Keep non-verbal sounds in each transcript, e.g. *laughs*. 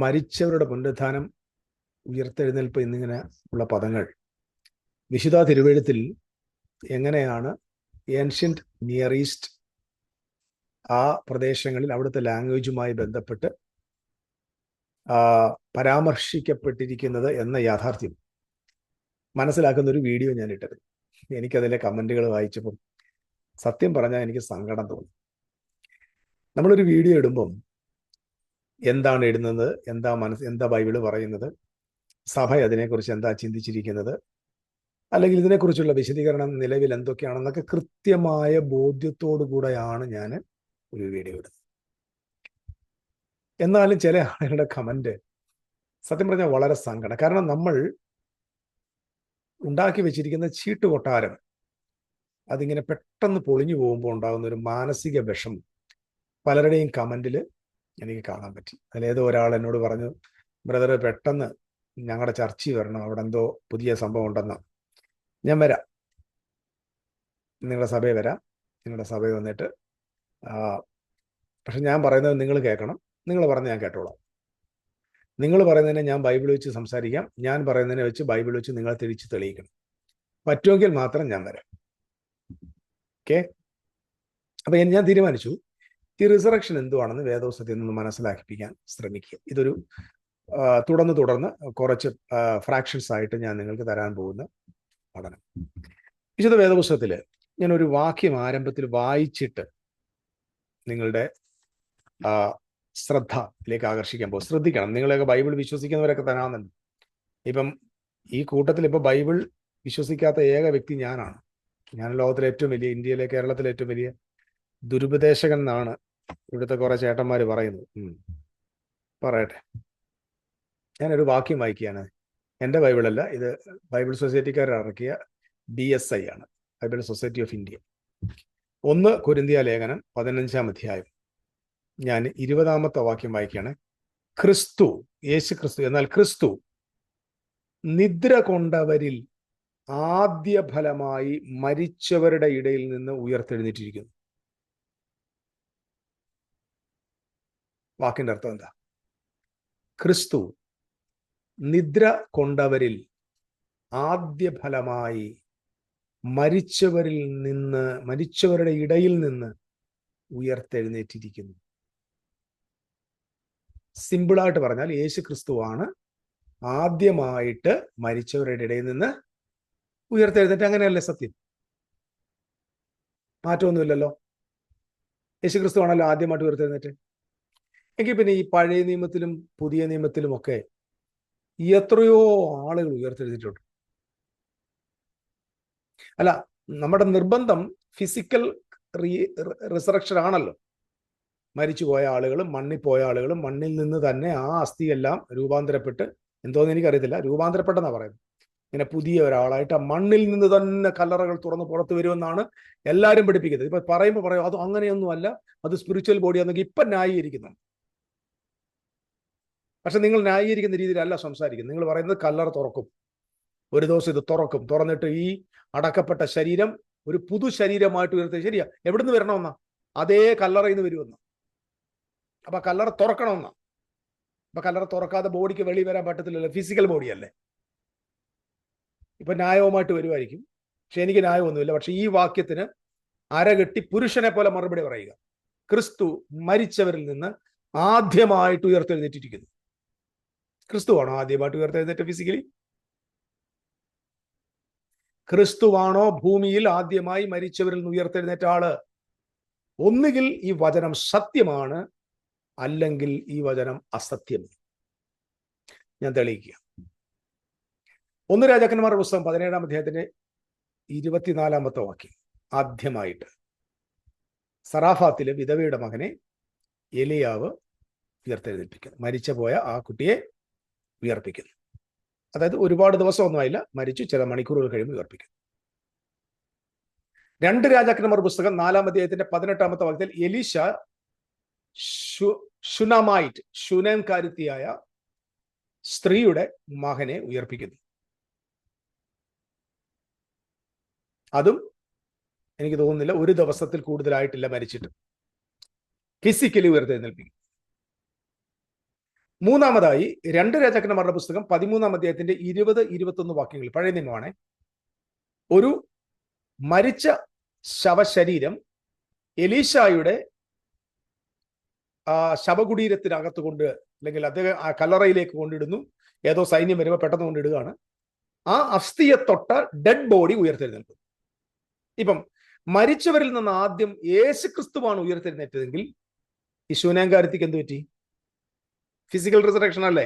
മരിച്ചവരുടെ പുനരുദ്ധാനം ഉയർത്തെഴുന്നേൽപ്പ് എന്നിങ്ങനെ ഉള്ള പദങ്ങൾ. വിശുദ്ധ തിരുവഴുത്തിൽ എങ്ങനെയാണ് ഏൻഷ്യന്റ് നിയർ ഈസ്റ്റ് ആ പ്രദേശങ്ങളിൽ അവിടുത്തെ ലാംഗ്വേജുമായി ബന്ധപ്പെട്ട് പരാമർശിക്കപ്പെട്ടിരിക്കുന്നത് എന്ന യാഥാർത്ഥ്യം. മനസ്സിലാക്കുന്ന ഒരു വീഡിയോ ഞാൻ ഇട്ടത് എനിക്കതിലെ കമന്റുകൾ വായിച്ചപ്പം സത്യം പറഞ്ഞാൽ എനിക്ക് സങ്കടം തോന്നി. നമ്മളൊരു വീഡിയോ ഇടുമ്പം എന്താണ് എഴുതുന്നത് എന്താ മനസ്സ് എന്താ ബൈബിൾ പറയുന്നത്? സഭ അതിനെക്കുറിച്ച് എന്താ ചിന്തിച്ചിരിക്കുന്നത്? അല്ലെങ്കിൽ ഇതിനെക്കുറിച്ചുള്ള വിശദീകരണം നിലവിൽ എന്തൊക്കെയാണെന്നൊക്കെ കൃത്യമായ ബോധ്യത്തോടു കൂടെയാണ് ഞാൻ ഒരു വീഡിയോ ഇടുന്നത്. എന്നാലും ചില ആളുകളുടെ കമന്റ് സത്യം പറഞ്ഞാൽ വളരെ സങ്കടം. കാരണം നമ്മൾ ഉണ്ടാക്കി വെച്ചിരിക്കുന്ന ചീട്ട് കൊട്ടാരം അതിങ്ങനെ പെട്ടെന്ന് പൊളിഞ്ഞു പോകുമ്പോൾ ഉണ്ടാകുന്ന ഒരു മാനസിക വിഷം പലരുടെയും കമന്റിൽ എനിക്ക് കാണാൻ പറ്റി. അതിലേതോ ഒരാൾ എന്നോട് പറഞ്ഞു ബ്രദർ പെട്ടെന്ന് ഞങ്ങളുടെ ചർച്ചയിൽ വരണം. അവിടെ എന്തോ പുതിയ സംഭവം ഉണ്ടെന്ന്. ഞാൻ വരാം. നിങ്ങളുടെ സഭയിൽ വരാം. നിങ്ങളുടെ സഭയിൽ വന്നിട്ട് പക്ഷെ ഞാൻ പറയുന്നത് നിങ്ങൾ കേൾക്കണം. നിങ്ങൾ പറഞ്ഞ് ഞാൻ കേട്ടോളാം. നിങ്ങൾ പറയുന്നതിനെ ഞാൻ ബൈബിൾ വെച്ച് സംസാരിക്കാം. ഞാൻ പറയുന്നതിനെ വെച്ച് ബൈബിൾ വെച്ച് നിങ്ങൾ തിരിച്ച് തെളിയിക്കണം. പറ്റുമെങ്കിൽ മാത്രം ഞാൻ വരാം. ഓക്കെ അപ്പൊ ഞാൻ തീരുമാനിച്ചു. ഈ റിസറക്ഷൻ എന്തുവാണെന്ന് വേദോസത്തിൽ നിന്ന് മനസ്സിലാക്കിപ്പിക്കാൻ ശ്രമിക്കുക. ഇതൊരു തുടർന്ന് തുടർന്ന് കുറച്ച് ഫ്രാക്ഷൻസ് ആയിട്ട് ഞാൻ നിങ്ങൾക്ക് തരാൻ പോകുന്ന പഠനം. വിശുദ്ധ വേദപുസ്തകത്തിൽ ഞാൻ ഒരു വാക്യം ആരംഭത്തിൽ വായിച്ചിട്ട് നിങ്ങളുടെ ശ്രദ്ധയിലേക്ക് ആകർഷിക്കാൻ പോകും. ശ്രദ്ധിക്കണം. നിങ്ങളെയൊക്കെ ബൈബിൾ വിശ്വസിക്കുന്നവരൊക്കെ തരാമെന്നുണ്ട്. ഇപ്പം ഈ കൂട്ടത്തിൽ ഇപ്പം ബൈബിൾ വിശ്വസിക്കാത്ത ഏക വ്യക്തി ഞാനാണ്. ഞാൻ ലോകത്തിലെ ഏറ്റവും വലിയ ഇന്ത്യയിലെ കേരളത്തിലെ ഏറ്റവും വലിയ ദുരുപദേശകൻ എന്നാണ് ഇവിടുത്തെ കുറെ ചേട്ടന്മാർ പറയുന്നത്. പറയട്ടെ. ഞാനൊരു വാക്യം വായിക്കുകയാണ്. എന്റെ ബൈബിളല്ല ഇത് ബൈബിൾ സൊസൈറ്റിക്കാർ ഇറക്കിയ ബി എസ് ഐ ആണ് ബൈബിൾ സൊസൈറ്റി ഓഫ് ഇന്ത്യ. ഒന്ന് കുരിന്തിയ ലേഖനം പതിനഞ്ചാം അധ്യായം. ഞാൻ ഇരുപതാമത്തെ വാക്യം വായിക്കുകയാണ്. ക്രിസ്തു യേശു ക്രിസ്തു എന്നാൽ ക്രിസ്തു നിദ്ര കൊണ്ടവരിൽ ആദ്യ ഫലമായി മരിച്ചവരുടെ ഇടയിൽ നിന്ന് ഉയർത്തെഴുന്നേറ്റിരിക്കുന്നു. വാക്കിന്റെ അർത്ഥം എന്താ? ക്രിസ്തു നിദ്ര കൊണ്ടവരിൽ ആദ്യ ഫലമായി മരിച്ചവരിൽ നിന്ന് മരിച്ചവരുടെ ഇടയിൽ നിന്ന് ഉയർത്തെഴുന്നേറ്റിരിക്കുന്നു. സിമ്പിളായിട്ട് പറഞ്ഞാൽ യേശു ക്രിസ്തുവാണ് ആദ്യമായിട്ട് മരിച്ചവരുടെ ഇടയിൽ നിന്ന് ഉയർത്തെഴുന്നേറ്റ്. അങ്ങനെയല്ലേ സത്യം? മാറ്റമൊന്നുമില്ലല്ലോ. യേശു ക്രിസ്തു ആണല്ലോ ആദ്യമായിട്ട് ഉയർത്തെഴുന്നേറ്റ്. എങ്കിൽ പിന്നെ ഈ പഴയ നിയമത്തിലും പുതിയ നിയമത്തിലും ഒക്കെ എത്രയോ ആളുകൾ ഉയർത്തെഴുതിയിട്ടുണ്ട്. അല്ല നമ്മുടെ നിർബന്ധം ഫിസിക്കൽ റിസറക്ഷൻ ആണല്ലോ. മരിച്ചുപോയ ആളുകളും മണ്ണിൽ പോയ ആളുകളും മണ്ണിൽ നിന്ന് തന്നെ ആ അസ്ഥിയെല്ലാം രൂപാന്തരപ്പെട്ട് എന്തോന്ന് എനിക്കറിയത്തില്ല രൂപാന്തരപ്പെട്ടെന്നാ പറയുന്നത്. ഇങ്ങനെ പുതിയ ഒരാളായിട്ട് ആ മണ്ണിൽ നിന്ന് തന്നെ കല്ലറകൾ തുറന്ന് പുറത്തു വരുമെന്നാണ് എല്ലാവരും പഠിപ്പിക്കുന്നത്. ഇപ്പൊ പറയുമ്പോൾ പറയും അത് അങ്ങനെയൊന്നുമല്ല അത് സ്പിരിച്വൽ ബോഡിയാണെങ്കിൽ ഇപ്പം ന്യായീകരിക്കുന്നു. പക്ഷെ നിങ്ങൾ ന്യായീകരിക്കുന്ന രീതിയിലല്ല സംസാരിക്കുന്നത്. നിങ്ങൾ പറയുന്നത് കല്ലർ തുറക്കും. ഒരു ദിവസം ഇത് തുറക്കും. തുറന്നിട്ട് ഈ അടക്കപ്പെട്ട ശരീരം ഒരു പുതു ശരീരമായിട്ട് ഉയർത്തി ശരിയാ. എവിടുന്ന് വരണമെന്നാ? അതേ കല്ലറയിൽ നിന്ന് വരുമെന്ന. അപ്പൊ കല്ലറ തുറക്കണമെന്നാ. അപ്പൊ കല്ലറ തുറക്കാതെ ബോഡിക്ക് വെളി വരാൻ പറ്റത്തില്ലല്ലോ. ഫിസിക്കൽ ബോഡിയല്ലേ ഇപ്പൊ ന്യായവുമായിട്ട് വരുമായിരിക്കും. പക്ഷെ എനിക്ക് ന്യായമൊന്നുമില്ല. പക്ഷെ ഈ വാക്യത്തിന് അരകെട്ടി പുരുഷനെ പോലെ മറുപടി പറയുക. ക്രിസ്തു മരിച്ചവരിൽ നിന്ന് ആദ്യമായിട്ട് ഉയർത്തെഴുന്നേറ്റിരിക്കുന്നു. ക്രിസ്തുവാണോ ആദ്യമായിട്ട് ഉയർത്തെഴുന്നേറ്റ ഫിസിക്കലി ക്രിസ്തുവാണോ ഭൂമിയിൽ ആദ്യമായി മരിച്ചവരിൽ നിന്ന് ഉയർത്തെഴുന്നേറ്റ ആൾ? ഒന്നുകിൽ ഈ വചനം സത്യമാണ് അല്ലെങ്കിൽ ഈ വചനം അസത്യം. ഞാൻ തെളിയിക്കുക. ഒന്ന് രാജാക്കന്മാരുടെ പുസ്തകം പതിനേഴാം അധ്യായത്തിന്റെ ഇരുപത്തിനാലാമത്തെ വാക്യം. ആദ്യമായിട്ട് സറാഫാത്തിലെ വിധവയുടെ മകനെ എലിയാവ് ഉയർത്തെഴുന്നേൽപ്പിക്കുന്നു. മരിച്ചു പോയ ആ കുട്ടിയെ ഉയർപ്പിക്കുന്നു. അതായത് ഒരുപാട് ദിവസമൊന്നുമായില്ല മരിച്ചു ചില മണിക്കൂറുകൾ കഴിയുമ്പോൾ വിയർപ്പിക്കുന്നു രണ്ട് രാജാക്കന്മാർ പുസ്തകം നാലാം അധ്യായത്തിന്റെ പതിനെട്ടാമത്തെ വാക്യത്തിൽ എലീഷ ഷുനമായിട്ട് ഷുനംകാരുത്തിയായ സ്ത്രീയുടെ മകനെ ഉയർപ്പിക്കുന്നു. അതും എനിക്ക് തോന്നുന്നില്ല ഒരു ദിവസത്തിൽ കൂടുതലായിട്ടില്ല മരിച്ചിട്ട്. ഫിസിക്കലി ഉയർത്തെഴുന്നേൽപ്പിക്കും മൂന്നാമതായി രണ്ട് രാജാക്കന്മാരുടെ പുസ്തകം പതിമൂന്നാം അധ്യായത്തിന്റെ ഇരുപത് ഇരുപത്തൊന്ന് വാക്യങ്ങൾ. പഴയ നിയമമാണ്. ഒരു മരിച്ച ശവശരീരം എലീഷായുടെ ശവകുടീരത്തിനകത്ത് കൊണ്ട് അല്ലെങ്കിൽ അദ്ദേഹം ആ കല്ലറയിലേക്ക് കൊണ്ടിടുന്നു. ഏതോ സൈന്യം വരുമ്പോൾ പെട്ടെന്ന് കൊണ്ടിടുകയാണ്. ആ അസ്ഥിയെ തൊട്ട ഡെഡ് ബോഡി ഉയർത്തെഴുന്നേൽക്കും ഇപ്പം മരിച്ചവരിൽ നിന്ന് ആദ്യം യേശു ക്രിസ്തുവാണ് ഉയർത്തെഴുന്നേറ്റതെങ്കിൽ ശൂനാങ്കാരത്തിക്ക് എന്ത് പറ്റി? ഫിസിക്കൽ റിസറക്ഷൻ അല്ലേ?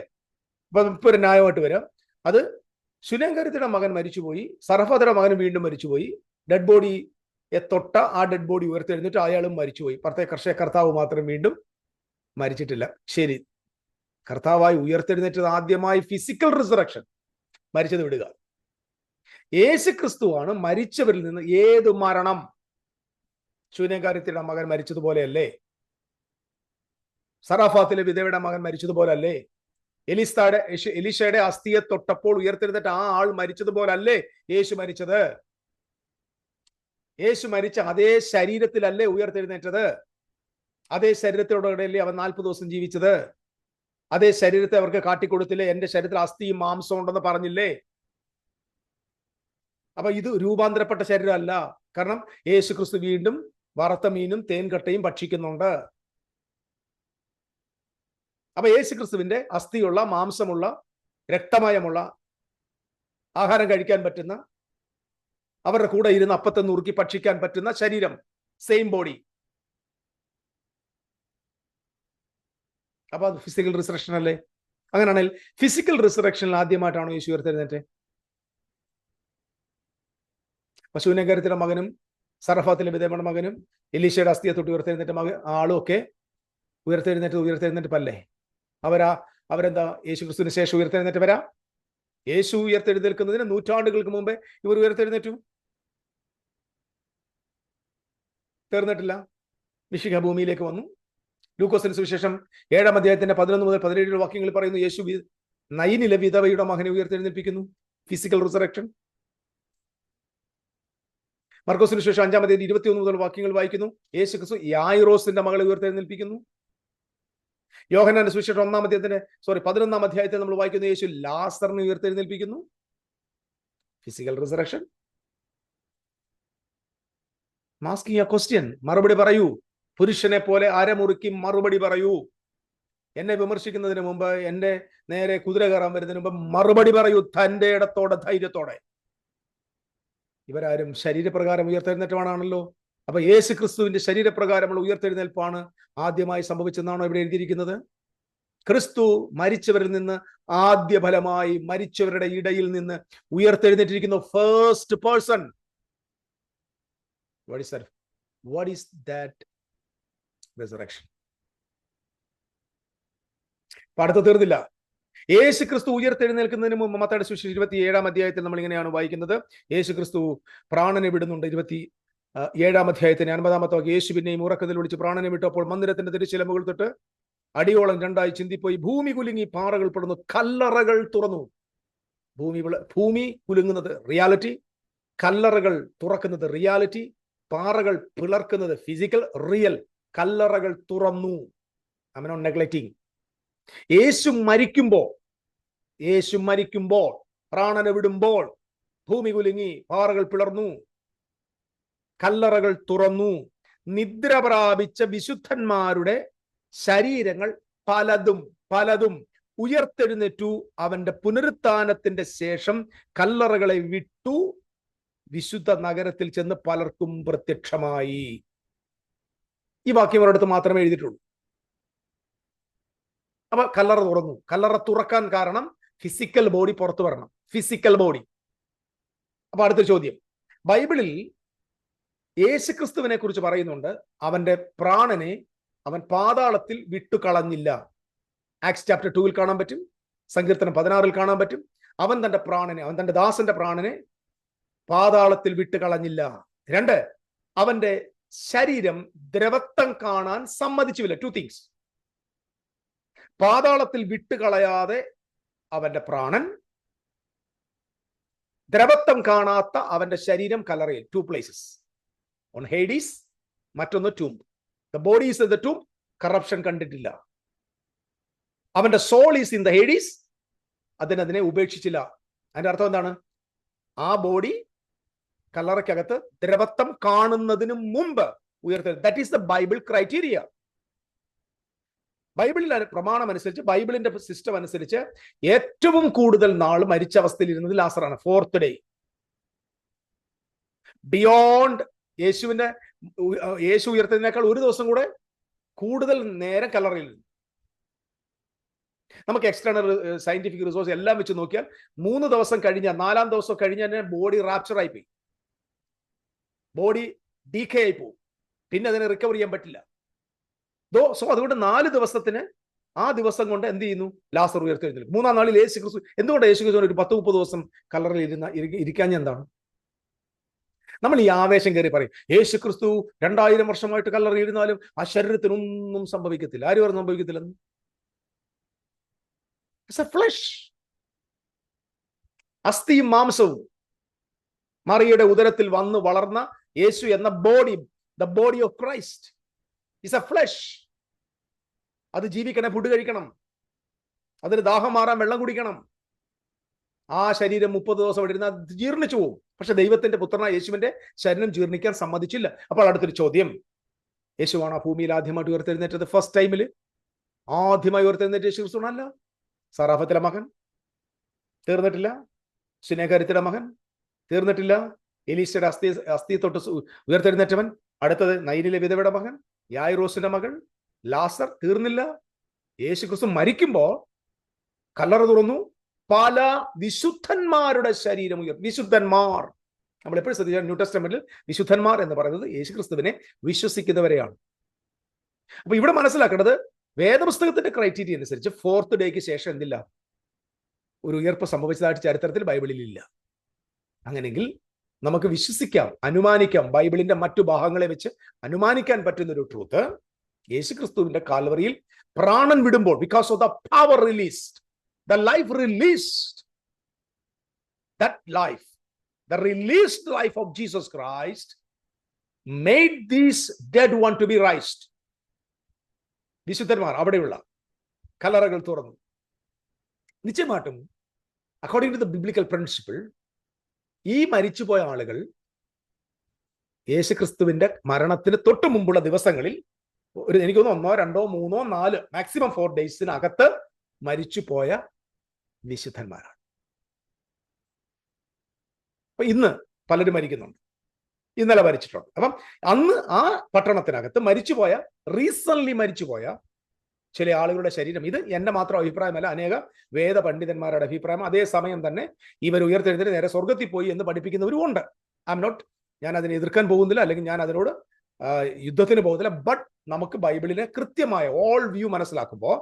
അപ്പൊ ഇപ്പൊ ഒരു ന്യായമായിട്ട് വരാം. അത് ശുനങ്കാരത്തിയുടെ മകൻ മരിച്ചുപോയി സർഫയുടെ മകൻ വീണ്ടും മരിച്ചുപോയി. ഡെഡ് ബോഡി തൊട്ട ആ ഡെഡ് ബോഡി ഉയർത്തെഴുന്നിട്ട് അയാളും മരിച്ചുപോയി. പ്രത്യേക കർഷക കർത്താവ് മാത്രം വീണ്ടും മരിച്ചിട്ടില്ല. ശരി. കർത്താവായി ഉയർത്തെഴുന്നേറ്റത് ആദ്യമായി ഫിസിക്കൽ റിസറക്ഷൻ മരിച്ചത് വിടുക. യേശു ക്രിസ്തുവാണ് മരിച്ചവരിൽ നിന്ന് ഏത് മരണം? ശൂന്യകാര്യത്തിയുടെ മകൻ മരിച്ചതുപോലെയല്ലേ? സറാഫാത്തിലെ വിധവയുടെ മകൻ മരിച്ചതുപോലല്ലേ? എലിസ്താടെ എലിഷയുടെ അസ്ഥിയെ തൊട്ടപ്പോൾ ഉയർത്തെഴുന്നിട്ട് ആ ആൾ മരിച്ചതുപോലല്ലേ യേശു മരിച്ചത്? യേശു മരിച്ച അതേ ശരീരത്തിലല്ലേ ഉയർത്തെഴുന്നേറ്റത് അതേ ശരീരത്തിലൂടെയല്ലേ അവൻ നാൽപ്പത് ദിവസം ജീവിച്ചത്? അതേ ശരീരത്തെ അവർക്ക് കാട്ടിക്കൊടുത്തില്ലേ? എന്റെ ശരീരത്തിൽ അസ്ഥിയും മാംസവും ഉണ്ടെന്ന് പറഞ്ഞില്ലേ? അപ്പൊ ഇത് രൂപാന്തരപ്പെട്ട ശരീരമല്ല. കാരണം യേശു ക്രിസ്തു വീണ്ടും വറുത്ത മീനും തേൻകട്ടയും ഭക്ഷിക്കുന്നുണ്ട്. അപ്പൊ യേശു ക്രിസ്തുവിന്റെ അസ്ഥിയുള്ള മാംസമുള്ള രക്തമയമുള്ള ആഹാരം കഴിക്കാൻ പറ്റുന്ന അവരുടെ കൂടെ ഇരുന്ന് അപ്പത്തെ നുറുക്കി ഭക്ഷിക്കാൻ പറ്റുന്ന ശരീരം സെയിം ബോഡി അപ്പൊ അത് ഫിസിക്കൽ റിസറക്ഷൻ അല്ലേ? അങ്ങനെയാണെങ്കിൽ ഫിസിക്കൽ റിസറക്ഷനിൽ ആദ്യമായിട്ടാണോ യേശു ഉയർത്തെഴുന്നേറ്റ്? പശുവിനഗരത്തിലെ മകനും സറഫാത്തിലെ വിധേമയുടെ മകനും എലീഷയുടെ അസ്ഥിയെ തൊട്ട് ഉയർത്തെഴുന്നേറ്റ മകൻ ആളും ഒക്കെ ഉയർത്തെഴുന്നേറ്റ് ഉയർത്തെഴുന്നേറ്റ് പല്ലേ അവരാ അവരെന്താ? യേശു ക്രിസ്തുവിന് ശേഷം ഉയർത്തെഴുന്നേറ്റ് വരാ. യേശു ഉയർത്തെഴുന്നേൽക്കുന്നതിന് നൂറ്റാണ്ടുകൾക്ക് മുമ്പേ ഇവർ ഉയർത്തെഴുന്നേറ്റു. തീർന്നിട്ടില്ല. മിഷിക ഭൂമിയിലേക്ക് വന്നു. ലൂക്കോസിന് സുവിശേഷം ഏഴാം അധ്യായത്തിന്റെ പതിനൊന്ന് മുതൽ പതിനേഴ് വാക്യങ്ങൾ പറയുന്നു യേശു നൈനിലെ വിധവയുടെ മകനെ ഉയർത്തെഴുന്നേൽപ്പിക്കുന്നു. ഫിസിക്കൽ റിസറക്ഷൻ മർക്കോസിന് ശേഷം അഞ്ചാം തീയതി ഇരുപത്തിയൊന്ന് മുതൽ വാക്യങ്ങൾ വായിക്കുന്നു. യേശു ക്രിസ്തു യായിറോസിന്റെ മകളെ ഉയർത്തെഴുന്നേൽപ്പിക്കുന്നു. യോഹനാന്റെ സുവിശേഷം ഒന്നാം അധ്യായത്തിന് സോറി പതിനൊന്നാം അധ്യായത്തിൽ നമ്മൾ വായിക്കുന്ന യേശു ലാസറിനെ ഉയർത്തെഴുന്നേൽപ്പിക്കുന്നു. Physical resurrection masking a question മറുപടി പറയൂ. പുരുഷനെ പോലെ അരമുറുക്കി മറുപടി പറയൂ. എന്നെ വിമർശിക്കുന്നതിന് മുമ്പ് എന്റെ നേരെ കുതിര കയറാൻ വരുന്നതിന് മുമ്പ് മറുപടി പറയൂ. തന്റെ ഇടത്തോടെ ധൈര്യത്തോടെ. ഇവരാരും ശരീരപ്രകാരം ഉയർത്തെഴുന്നേറ്റമാണല്ലോ അപ്പൊ യേശു ക്രിസ്തുവിന്റെ ശരീരപ്രകാരമുള്ള ഉയർത്തെഴുന്നേൽപ്പാണ് ആദ്യമായി സംഭവിച്ചെന്നാണോ ഇവിടെ എഴുതിയിരിക്കുന്നത്? ക്രിസ്തു മരിച്ചവരിൽ നിന്ന് ആദ്യ ഫലമായി മരിച്ചവരുടെ ഇടയിൽ നിന്ന് ഉയർത്തെഴുന്നേറ്റിരിക്കുന്ന. First person what is what is that resurrection തീർന്നില്ല. യേശു ക്രിസ്തു ഉയർത്തെഴുന്നേൽക്കുന്നതിന് മുമ്പ് മത്തയുടെ സുശേഷം ഇരുപത്തി ഏഴാം അധ്യായത്തിൽ നമ്മൾ ഇങ്ങനെയാണ് വായിക്കുന്നത്. യേശു ക്രിസ്തു പ്രാണനെ വിടുന്നുണ്ട്. ഇരുപത്തി ഏഴാം അധ്യായത്തിന് അൻപതാമത്തെ വാക്യം. യേശു പിന്നെയും ഉറക്കത്തിൽ വിളിച്ച് പ്രാണനെ വിട്ടപ്പോൾ മന്ദിരത്തിന്റെ തിരിച്ചിലമ്പുകൾ തൊട്ട് അടിയോളം രണ്ടായി ചിന്തിപ്പോയി. ഭൂമി കുലുങ്ങി പാറകൾ പെടുന്നു കല്ലറകൾ തുറന്നു. ഭൂമി ഭൂമി കുലുങ്ങുന്നത് റിയാലിറ്റി കല്ലറകൾ തുറക്കുന്നത് റിയാലിറ്റി പാറകൾ പിളർക്കുന്നത് ഫിസിക്കൽ റിയൽ കല്ലറകൾ തുറന്നു. അമനോ നെഗ്ലക്റ്റിങ് യേശു മരിക്കുമ്പോൾ യേശു മരിക്കുമ്പോൾ പ്രാണന വിടുമ്പോൾ ഭൂമി കുലുങ്ങി പാറകൾ പിളർന്നു. കല്ലറകൾ തുറന്നു. നിദ്ര പ്രാപിച്ച വിശുദ്ധന്മാരുടെ ശരീരങ്ങൾ പലതും പലതും ഉയർത്തെഴുന്നേറ്റു. അവന്റെ പുനരുത്ഥാനത്തിന്റെ ശേഷം കല്ലറകളെ വിട്ടു. വിശുദ്ധ നഗരത്തിൽ ചെന്ന് പലർക്കും പ്രത്യക്ഷമായി. ഈ വാക്യം ഒരിടത്ത് മാത്രമേ എഴുതിയിട്ടുള്ളൂ. അപ്പൊ കല്ലറ തുറന്നു. കല്ലറ തുറക്കാൻ കാരണം ഫിസിക്കൽ ബോഡി പുറത്തു വരണം. ഫിസിക്കൽ ബോഡി അപ്പൊ അടുത്ത ചോദ്യം. ബൈബിളിൽ യേശുക്രിസ്തുവിനെ കുറിച്ച് പറയുന്നുണ്ട് അവന്റെ പ്രാണനെ അവൻ പാതാളത്തിൽ വിട്ടുകളഞ്ഞില്ല. ആക്സ് ചാപ്റ്റർ ടൂവിൽ കാണാൻ പറ്റും സങ്കീർത്തനം പതിനാറിൽ കാണാൻ പറ്റും. അവൻ തന്റെ പ്രാണനെ അവൻ തന്റെ ദാസന്റെ പ്രാണനെ പാതാളത്തിൽ വിട്ടുകളഞ്ഞില്ല. രണ്ട് അവന്റെ ശരീരം ദ്രവത്വം കാണാൻ സമ്മതിച്ചില്ല ടു തിങ്സ് പാതാളത്തിൽ വിട്ടുകളയാതെ അവന്റെ പ്രാണൻ ദ്രവത്വം കാണാത്ത അവന്റെ ശരീരം കലറയിൽ. ടു പ്ലേസസ് ഓൺ ഹേഡീസ് മറ്റൊന്ന് tomb the body is the tomb corruption കണ്ടിട്ടില്ല. അവന്റെ soul is in the Hades അതിന് അതിനെ ഉപേക്ഷിച്ചില്ല. അതിന്റെ അർത്ഥം എന്താണ്? ആ ബോഡി കല്ലറയ്ക്കകത്ത് ദ്രവത്വം കാണുന്നതിന് മുമ്പ് ഉയർത്തി. That is the Bible criteria ബൈബിളിൽ പ്രമാണം അനുസരിച്ച് ബൈബിളിന്റെ സിസ്റ്റം അനുസരിച്ച് ഏറ്റവും കൂടുതൽ നാൾ മരിച്ച അവസ്ഥയിൽ ഇരുന്നത് ലാസറാണ്. ഫോർത്ത് ഡേ ബിയോണ്ട് യേശുവിന്റെ യേശു ഉയർത്തുന്നതിനേക്കാൾ ഒരു ദിവസം കൂടെ കൂടുതൽ നേരം കല്ലറയിൽ നമുക്ക് എക്സ്റ്റേണൽ സയന്റിഫിക് റിസോഴ്സ് എല്ലാം വെച്ച് നോക്കിയാൽ മൂന്ന് ദിവസം കഴിഞ്ഞ നാലാം ദിവസം കഴിഞ്ഞ തന്നെ ബോഡി റാപ്ചർ ആയി പോയി. ബോഡി ഡീക്കേ ആയി പോകും പിന്നെ അതിനെ റിക്കവർ ചെയ്യാൻ പറ്റില്ല. ദോ സോ അതുകൊണ്ട് നാല് ദിവസത്തിന് ആ ദിവസം കൊണ്ട് എന്ത് ചെയ്യുന്നു? ലാസർ ഉയർത്തെഴുന്നേൽക്കും മൂന്നാം നാളിൽ യേശു ക്രിസ്തു എന്തുകൊണ്ട് യേശു ക്രിസ്തു ഒരു പത്ത് മുപ്പത് ദിവസം കലറിൽ ഇരുന്ന ഇരിക്കാഞ്ഞ എന്താണ്? നമ്മൾ ഈ ആവേശം കയറി പറയും യേശു ക്രിസ്തു രണ്ടായിരം വർഷമായിട്ട് കല്ലറിയിരുന്നാലും ആ ശരീരത്തിനൊന്നും സംഭവിക്കത്തില്ല. ആര് പറഞ്ഞു സംഭവിക്കത്തില്ലെന്ന് ഫ്ലഷ് അസ്ഥിയും മാംസവും മറിയുടെ ഉദരത്തിൽ വന്ന് വളർന്ന യേശു എന്ന body the body of Christ is a flesh അത് ജീവിക്കണേ ഫുഡ് കഴിക്കണം. അതിന് ദാഹം മാറാൻ വെള്ളം കുടിക്കണം. ആ ശരീരം മുപ്പത് ദിവസം അവിടെ ഇരുന്ന് അത് ജീർണിച്ചു പോകും. പക്ഷെ ദൈവത്തിന്റെ പുത്രനായ യേശുവിന്റെ ശരീരം ജീർണിക്കാൻ സമ്മതിച്ചില്ല. അപ്പോൾ അടുത്തൊരു ചോദ്യം. യേശുവാണ് ആ ഭൂമിയിൽ ആദ്യമായിട്ട് ഉയർത്തെഴുന്നേറ്റത്? ഫസ്റ്റ് ടൈമിൽ ആദ്യമായി ഉയർത്തെഴുന്നേറ്റ് യേശു ക്രിസ്തുണല്ല സറാഫത്തിലെ മകൻ? തീർന്നിട്ടില്ല. സ്നേഹരിത്തിലെ മകൻ? തീർന്നിട്ടില്ല. എലീശയുടെ അസ്ഥി അസ്ഥി തൊട്ട് ഉയർത്തെഴുന്നേറ്റവൻ? അടുത്തത് നൈനിലെ വിധവയുടെ മകൻ? യായിറോസിന്റെ മകൾ? ലാസർ? തീർന്നില്ല. യേശു ക്രിസ്തു മരിക്കുമ്പോൾ കല്ലറ തുറന്നു. പല വിശുദ്ധന്മാരുടെ ശരീരം ഉയർ വിശുദ്ധന്മാർ. നമ്മൾ എപ്പോഴും ശ്രദ്ധിച്ചാൽ ന്യൂ ടെസ്റ്റമെന്റിൽ വിശുദ്ധന്മാർ എന്ന് പറയുന്നത് യേശുക്രിസ്തുവിനെ വിശ്വസിക്കുന്നവരെയാണ്. അപ്പൊ ഇവിടെ മനസ്സിലാക്കേണ്ടത് വേദപുസ്തകത്തിന്റെ ക്രൈറ്റീരിയ അനുസരിച്ച് ഫോർത്ത് ഡേക്ക് ശേഷം എന്തില്ല? ഒരു ഉയർപ്പ് സംഭവിച്ചതായിട്ട് ചരിത്രത്തിൽ ബൈബിളിൽ ഇല്ല. അങ്ങനെങ്കിൽ നമുക്ക് വിശ്വസിക്കാം അനുമാനിക്കാം. ബൈബിളിന്റെ മറ്റു ഭാഗങ്ങളെ വെച്ച് അനുമാനിക്കാൻ പറ്റുന്ന ഒരു ട്രൂത്ത് യേശുക്രിസ്തുവിന്റെ കാൽവറിയിൽ പ്രാണൻ വിടുമ്പോൾ because of the power released the life released, that life, the released life of Jesus Christ, made these dead one to be raised. വിശുദ്ധന്മാർ അവിടെയുള്ള കലറകൾ തുറന്നു നിശ്ചയമായിട്ടും according to the biblical principle ഈ മരിച്ചുപോയ ആളുകൾ യേശുക്രിസ്തുവിന്റെ മരണത്തിന് തൊട്ട് മുമ്പുള്ള ദിവസങ്ങളിൽ ഒരു എനിക്കൊന്ന് ഒന്നോ രണ്ടോ മൂന്നോ നാല് മാക്സിമം ഫോർ ഡേയ്സിനകത്ത് മരിച്ചുപോയ വിശുദ്ധന്മാരാണ് അപ്പൊ ഇന്ന് പലരും മരിക്കുന്നുണ്ട്. ഇന്നലെ മരിച്ചിട്ടുണ്ട്. അപ്പം അന്ന് ആ പട്ടണത്തിനകത്ത് മരിച്ചുപോയ റീസൺലി മരിച്ചുപോയ ചില ആളുകളുടെ ശരീരം ഇത് എന്റെ മാത്രം അഭിപ്രായമല്ല അനേക വേദ പണ്ഡിതന്മാരുടെ അഭിപ്രായം അതേസമയം തന്നെ ഇവർ ഉയർത്തെഴുന്നേറ്റ് നേരെ സ്വർഗത്തിൽ പോയി എന്ന് പഠിപ്പിക്കുന്നവരും ഉണ്ട്. ഐ എം നോട്ട് ഞാൻ അതിനെ എതിർക്കാൻ പോകുന്നില്ല അല്ലെങ്കിൽ ഞാൻ അതിനോട് യുദ്ധത്തിന് പോകുന്നില്ല. ബട്ട് നമുക്ക് ബൈബിളിനെ കൃത്യമായ ഓൾ വ്യൂ മനസ്സിലാക്കുമ്പോൾ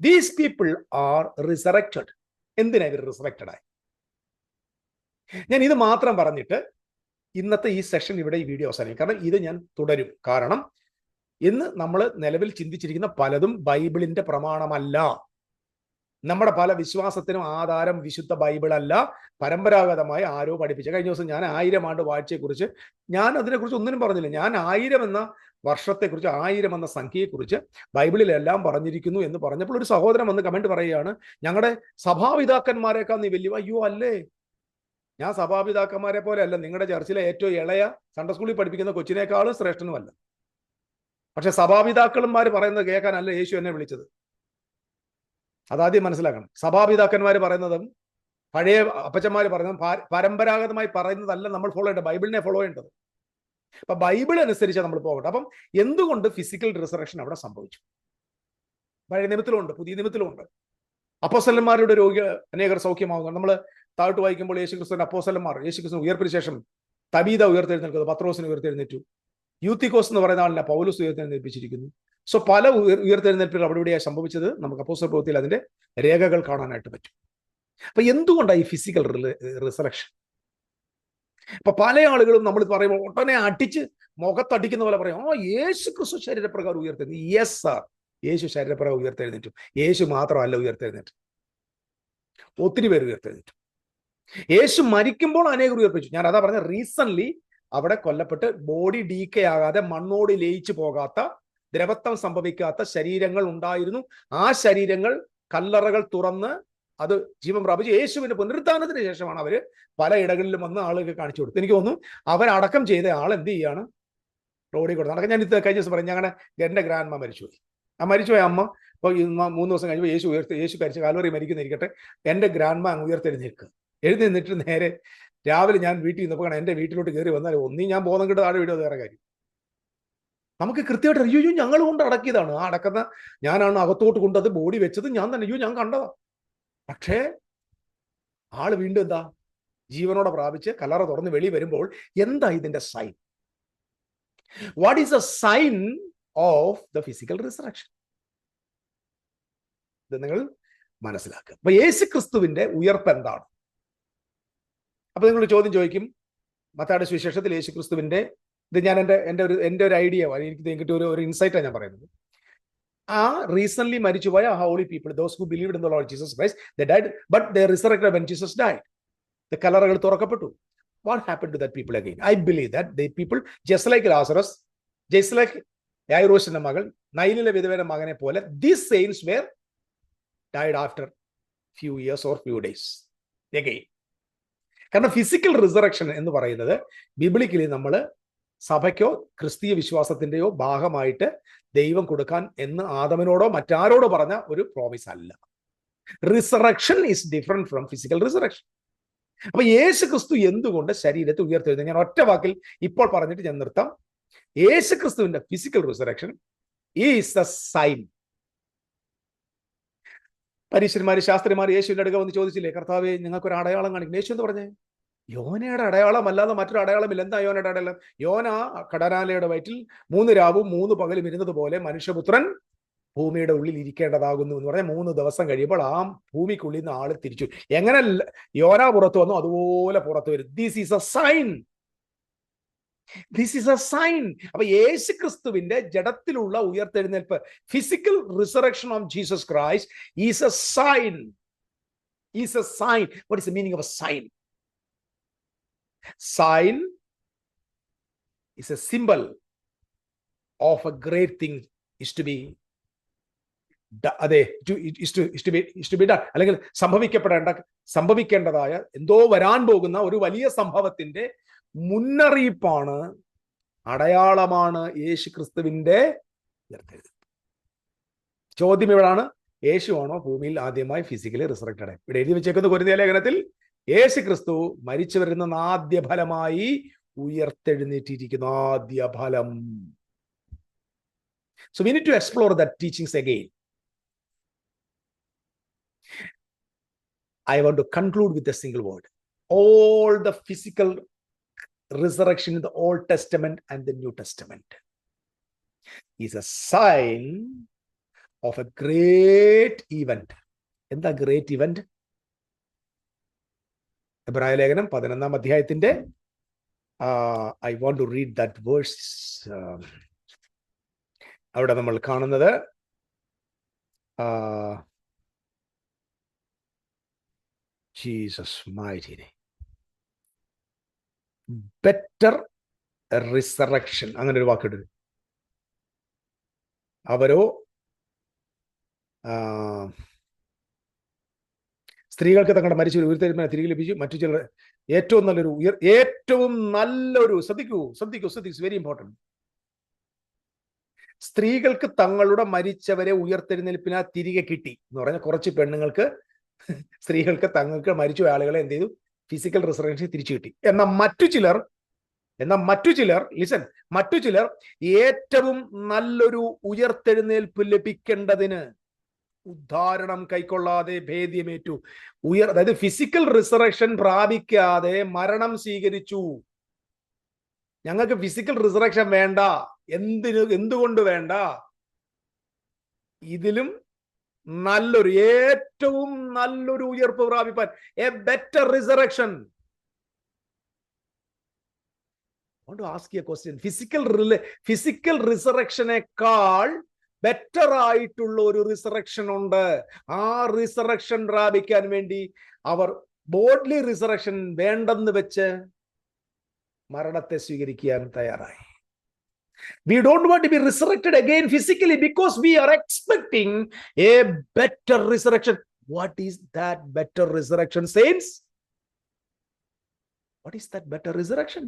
ദീസ് പീപ്പിൾ ആർ റിസറക്റ്റഡ് എന്തിനാ ഇവർ റിസ്പെക്റ്റഡ് ആയി? ഞാൻ ഇത് മാത്രം പറഞ്ഞിട്ട് ഇന്നത്തെ ഈ സെഷൻ ഇവിടെ ഈ വീഡിയോ അവസാനിക്കും. കാരണം ഇത് ഞാൻ തുടരും. കാരണം ഇന്ന് നമ്മൾ നിലവിൽ ചിന്തിച്ചിരിക്കുന്ന പലതും ബൈബിളിന്റെ പ്രമാണമല്ല. നമ്മുടെ പല വിശ്വാസത്തിനും ആധാരം വിശുദ്ധ ബൈബിൾ അല്ല പരമ്പരാഗതമായി ആരോ പഠിപ്പിച്ച. കഴിഞ്ഞ ദിവസം ഞാൻ ആയിരം ആണ്ട് വാഴ്ചയെക്കുറിച്ച് ഞാൻ അതിനെക്കുറിച്ച് ഒന്നിനും പറഞ്ഞില്ല. ഞാൻ ആയിരം എന്ന വർഷത്തെക്കുറിച്ച് ആയിരം എന്ന സംഖ്യയെക്കുറിച്ച് ബൈബിളിലെല്ലാം പറഞ്ഞിരിക്കുന്നു എന്ന് പറഞ്ഞപ്പോൾ ഒരു സഹോദരൻ വന്ന് കമന്റ് പറയുകയാണ് ഞങ്ങളുടെ സഭാപിതാക്കന്മാരെക്കാൾ നീ വലിയ അയ്യോ അല്ലേ? ഞാൻ സഭാപിതാക്കന്മാരെ പോലെ അല്ല. നിങ്ങളുടെ ചർച്ചിലെ ഏറ്റവും ഇളയ സൺഡേ സ്കൂളിൽ പഠിപ്പിക്കുന്ന കൊച്ചിനേക്കാളും ശ്രേഷ്ഠനുമല്ല. പക്ഷെ സഭാപിതാക്കളുമാർ പറയുന്നത് കേൾക്കാനല്ല യേശു എന്നെ വിളിച്ചത്. അതാദ്യം മനസ്സിലാക്കണം. സഭാപിതാക്കന്മാർ പറയുന്നതും പഴയ അപ്പച്ചന്മാർ പറയുന്നതും പരമ്പരാഗതമായി പറയുന്നതല്ല നമ്മൾ ഫോളോ ചെയ്യേണ്ടത്. ബൈബിളിനെ ഫോളോ ചെയ്യേണ്ടത്. അപ്പൊ ബൈബിൾ അനുസരിച്ചാണ് നമ്മൾ പോകട്ടെ അപ്പം എന്തുകൊണ്ട് ഫിസിക്കൽ റിസറക്ഷൻ അവിടെ സംഭവിച്ചു? പഴയ നിമിത്തിലുണ്ട് പുതിയ നിമിത്തിലുണ്ട് അപ്പോസലന്മാരുടെ രോഗി അനേകർ സൗഖ്യമാകുന്നുണ്ട് നമ്മൾ താഴ്ത്തു വായിക്കുമ്പോൾ യേശു ക്രിസ്തുവിന്റെ അപ്പോസലന്മാർ യേശു ക്രിസ്തു ഉയർപ്പിന് ശേഷം തബീത ഉയർത്തെഴുന്നേൽക്കുന്നത് പത്രോസിന് ഉയർത്തെഴുന്നേറ്റു. യൂത്തിക്കോസ് എന്ന് പറയുന്ന ആളിനെ പൗലൂസ് ഉയർത്തെഴുന്നേൽപ്പിച്ചിരിക്കുന്നു. സോ പല ഉയർത്തെഴുന്നേൽപ്പുകൾ അവിടെ ഇവിടെയായി സംഭവിച്ചത്. നമുക്ക് അപ്പോസൽ പ്രവൃത്തിയിൽ അതിന്റെ രേഖകൾ കാണാനായിട്ട് പറ്റും. അപ്പൊ എന്തുകൊണ്ടാണ് ഈ ഫിസിക്കൽ റിസറക്ഷൻ അപ്പൊ പല ആളുകളും നമ്മൾ പറയുമ്പോൾ ഒട്ടനെ അടിച്ച് മുഖത്തടിക്കുന്ന പോലെ പറയും ആ യേശു ക്രിസ്തു ശരീരപ്രകാരം ഉയർത്തുന്നു യെസ് സാർ യേശു ശരീരപ്രകാരം ഉയർത്തെഴുന്നേറ്റു. യേശു മാത്രമല്ല ഉയർത്തെഴുന്നേറ്റ്. ഒത്തിരി പേര് ഉയർത്തെഴുന്നേറ്റു. യേശു മരിക്കുമ്പോൾ അനേകർ ഉയർപ്പിച്ചു. ഞാൻ അതാ പറഞ്ഞ റീസൺലി അവിടെ കൊല്ലപ്പെട്ട് ബോഡി ഡീക്കേ ആകാതെ മണ്ണോട് ലയിച്ചു പോകാത്ത ദ്രവത്വം സംഭവിക്കാത്ത ശരീരങ്ങൾ ഉണ്ടായിരുന്നു. ആ ശരീരങ്ങൾ കല്ലറകൾ തുറന്ന് അത് ജീവൻ പ്രാപിച്ച് യേശുവിന്റെ പുനരുദ്ധാനത്തിന് ശേഷമാണ് അവർ പല ഇടങ്ങളിലും വന്ന് ആളുകൾക്ക് കാണിച്ചു കൊടുത്തത്. എനിക്ക് തോന്നുന്നു അവരടക്കം ചെയ്ത ആൾ എന്ത് ചെയ്യാണ്? റോഡിൽ കൊടുത്തു അടക്കം ഞാൻ ഇത് കഴിഞ്ഞ ദിവസം പറഞ്ഞു ഞങ്ങളുടെ എന്റെ ഗ്രാൻഡ്മ മരിച്ചു ആ മരിച്ചുപോയ അമ്മ ഇപ്പോൾ മൂന്ന് ദിവസം കഴിഞ്ഞപ്പോൾ യേശു ഉയർത്തി യേശു കരിച്ച് കാലോറി മരിക്കുന്നിരിക്കട്ടെ എന്റെ ഗ്രാൻഡ്മ അങ്ങ് ഉയർത്തെഴുന്നേൽക്കുക എഴുന്നേന്നിട്ട് നേരെ രാവിലെ ഞാൻ വീട്ടിൽ നിന്നപ്പോൾ എന്റെ വീട്ടിലോട്ട് കയറി വന്നാൽ ഒന്നീ ഞാൻ ബോധം കിട്ടും താഴെ വീട് വേറെ കാര്യം. നമുക്ക് കൃത്യമായിട്ട് അയ്യോ ഞങ്ങൾ കൊണ്ട് അടക്കിയതാണ്. ആ അടക്കുന്ന ഞാനാണ് അകത്തോട്ട് കൊണ്ടത് ബോഡി വെച്ചത് ഞാൻ തന്നെ. അയ്യോ ഞാൻ കണ്ടതാ. പക്ഷേ ആൾ വീണ്ടും എന്താ? ജീവനോടെ പ്രാപിച്ച് കലറ തുറന്ന് വെളി വരുമ്പോൾ എന്താ ഇതിന്റെ sign what is a sign of the physical resurrection ഇത് നിങ്ങൾ മനസ്സിലാക്കുക. അപ്പൊ യേശു ക്രിസ്തുവിന്റെ ഉയർപ്പ് എന്താണ്? അപ്പൊ നിങ്ങൾ ചോദ്യം ചോദിക്കും. മത്താടെ സുവിശേഷത്തിൽ യേശു ക്രിസ്തുവിന്റെ ഇത് ഞാൻ എന്റെ എന്റെ ഒരു എന്റെ ഒരു ഐഡിയ എനിക്ക് കിട്ടിയ ഒരു ഒരു ഇൻസൈറ്റാണ് ഞാൻ പറയുന്നത്. ആ റീസെന്റ് മരിച്ചുപോയ holy people those who believe in the Jesus Christ the died but the resurrected when Jesus died the കലറുകൾ തുറക്കപ്പെട്ടു. What happen to that people again I believe that the people just like Lazarus just like യായിറോസിന്റെ മകൾ നൈലിലെ വിധവയുടെ മകനെ പോലെ this saints were died after few years or few days again കാരണം physical resurrection എന്ന് പറയുന്നത് ബിബിളിക്കലി നമ്മൾ സഭയ്ക്കോ ക്രിസ്തീയ വിശ്വാസത്തിന്റെയോ ഭാഗമായിട്ട് ദൈവം കൊടുക്കാൻ എന്ന് ആദമനോടോ മറ്റാരോടോ പറഞ്ഞ ഒരു പ്രോമിസ് അല്ല. Resurrection is different from physical resurrection അപ്പൊ യേശു ക്രിസ്തു എന്തുകൊണ്ട് ശരീരത്തെ ഉയർത്തെഴുതുന്നത് ഞാൻ ഒറ്റ വാക്കിൽ ഇപ്പോൾ പറഞ്ഞിട്ട് ഞാൻ നിർത്താം. യേശു ക്രിസ്തുവിന്റെ physical resurrection is a sign പരീക്ഷന്മാർ ശാസ്ത്രിമാർ യേശുവിന്റെ അടുക്ക വന്ന് ചോദിച്ചില്ലേ കർത്താവെ നിങ്ങൾക്ക് ഒരു അടയാളം കാണിക്കും യേശു എന്ന് പറഞ്ഞേ? യോനയുടെ അടയാളം അല്ലാതെ മറ്റൊരു അടയാളമില്ല. എന്താ യോനയുടെ അടയാളം? യോന കടനാലയുടെ വയറ്റിൽ മൂന്ന് രാവും മൂന്ന് പകലും ഇരുന്നത് പോലെ മനുഷ്യപുത്രൻ ഭൂമിയുടെ ഉള്ളിൽ ഇരിക്കേണ്ടതാകുന്നു എന്ന് പറഞ്ഞാൽ മൂന്ന് ദിവസം കഴിയുമ്പോൾ ആ ഭൂമിക്കുള്ളിൽ നിന്ന് ആൾ തിരിച്ചു. എങ്ങനെ യോന പുറത്തു വന്നു? അതുപോലെ പുറത്തു വരും. This is a sign this is a sign അപ്പൊ യേശു ക്രിസ്തുവിന്റെ ജഡത്തിലുള്ള ഉയർത്തെഴുന്നേൽപ്പ് physical resurrection of Jesus Christ is a sign is a sign what is the meaning of a sign sign is a symbol of a great thing is to be അതെ അല്ലെങ്കിൽ സംഭവിക്കപ്പെടേണ്ട സംഭവിക്കേണ്ടതായ എന്തോ വരാൻ പോകുന്ന ഒരു വലിയ സംഭവത്തിന്റെ മുന്നറിയിപ്പാണ് അടയാളമാണ് യേശു ക്രിസ്തുവിന്റെ ചോദ്യം ഇവിടാണ്. യേശുവാണോ ഭൂമിയിൽ ആദ്യമായി ഫിസിക്കലി റിസറക്റ്റഡ് ഇവിടെ എഴുതി വെച്ചേക്കുന്ന കുരുതിയ ലേഖനത്തിൽ യേശു ക്രിസ്തു മരിച്ചു വരുന്ന ആദ്യ ഫലമായി ഉയർത്തെഴുന്നേറ്റിരിക്കുന്ന. ആദ്യ ഫലം so we need to explore that teachings again I want to conclude with a single word all the physical resurrection in the Old Testament and the New Testament is a sign of a great event എന്താ great event എബ്രായ ലേഖനം പതിനൊന്നാം അധ്യായത്തിന്റെ I want to read that verse അവിടെ നമ്മൾ കാണുന്നത് Jesus better resurrection അങ്ങനെ ഒരു വാക്കിട്ടു അവരോ സ്ത്രീകൾക്ക് തങ്ങളുടെ മരിച്ച ഉയർത്തെഴുന്ന തിരികെ ലഭിച്ചു. മറ്റു ചിലർ ഏറ്റവും നല്ലൊരു ഉയർ ഏറ്റവും നല്ലൊരു ശ്രദ്ധിക്കൂ ശ്രദ്ധിക്കൂ ശ്രദ്ധിക്കൂ വെരി ഇമ്പോർട്ടന്റ് സ്ത്രീകൾക്ക് തങ്ങളുടെ മരിച്ചവരെ ഉയർത്തെഴുന്നേൽപ്പിനാ തിരികെ കിട്ടി എന്ന് പറഞ്ഞാൽ കുറച്ച് പെണ്ണുങ്ങൾക്ക് *laughs* സ്ത്രീകൾക്ക് തങ്ങൾക്ക് മരിച്ച ആളുകളെ എന്ത് ചെയ്തു? ഫിസിക്കൽ റിസർവേഷൻ തിരിച്ചു കിട്ടി. എന്നാൽ മറ്റു ചിലർ എന്നാൽ മറ്റു ചിലർ ലിസൺ മറ്റു ചിലർ ഏറ്റവും നല്ലൊരു ഉയർത്തെഴുന്നേൽപ്പ് ലഭിക്കേണ്ടതിന് ഉദ്ധാരണം കൈക്കൊള്ളാതെ ഭേദ്യമേറ്റു. ഉയർ അതായത് ഫിസിക്കൽ റിസറക്ഷൻ പ്രാപിക്കാതെ മരണം സ്വീകരിച്ചു. ഞങ്ങൾക്ക് ഫിസിക്കൽ റിസറക്ഷൻ വേണ്ട. എന്തിന് എന്തുകൊണ്ട് വേണ്ട? ഇതിലും നല്ലൊരു ഏറ്റവും നല്ലൊരു ഉയർപ്പ് പ്രാപിപ്പാൻ. A better resurrection question physical physical റിസറക്ഷനേക്കാൾ better ആയിട്ടുള്ള ഒരു റിസറക്ഷൻ ഉണ്ട്. ആ റിസറക്ഷൻ പ്രാപിക്കാൻ വേണ്ടി അവർ ബോഡ്ലി റിസറക്ഷൻ വേണ്ടെന്ന് വെച്ച് മരണത്തെ സ്വീകരിക്കാൻ തയ്യാറായി. We don't want be resurrected again physically because we are expecting a better resurrection what is that better resurrection saints what is that better resurrection?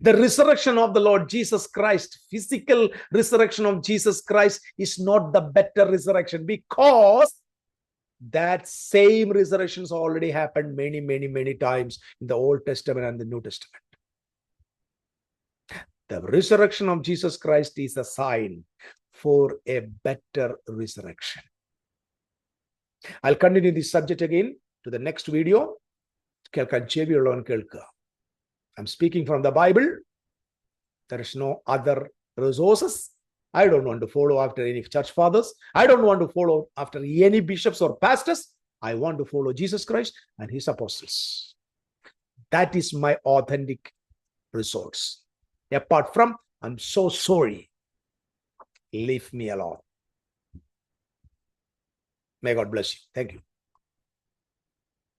The resurrection of the Lord Jesus Christ, physical resurrection of Jesus Christ, is not the better resurrection because that same resurrections already happened many, many, many times in the Old Testament and the New Testament. The resurrection of Jesus Christ is a sign for a better resurrection. I'll continue this subject again to the next video. കേൾക്കാൻ ചെവിയുള്ളവൻ കേൾക്കുക I'm speaking from the Bible. There is no other resources. I don't want to follow after any church fathers. I don't want to follow after any bishops or pastors. I want to follow Jesus Christ and his apostles. That is my authentic resource. Apart from, I'm so sorry. Leave me alone. May God bless you. Thank you.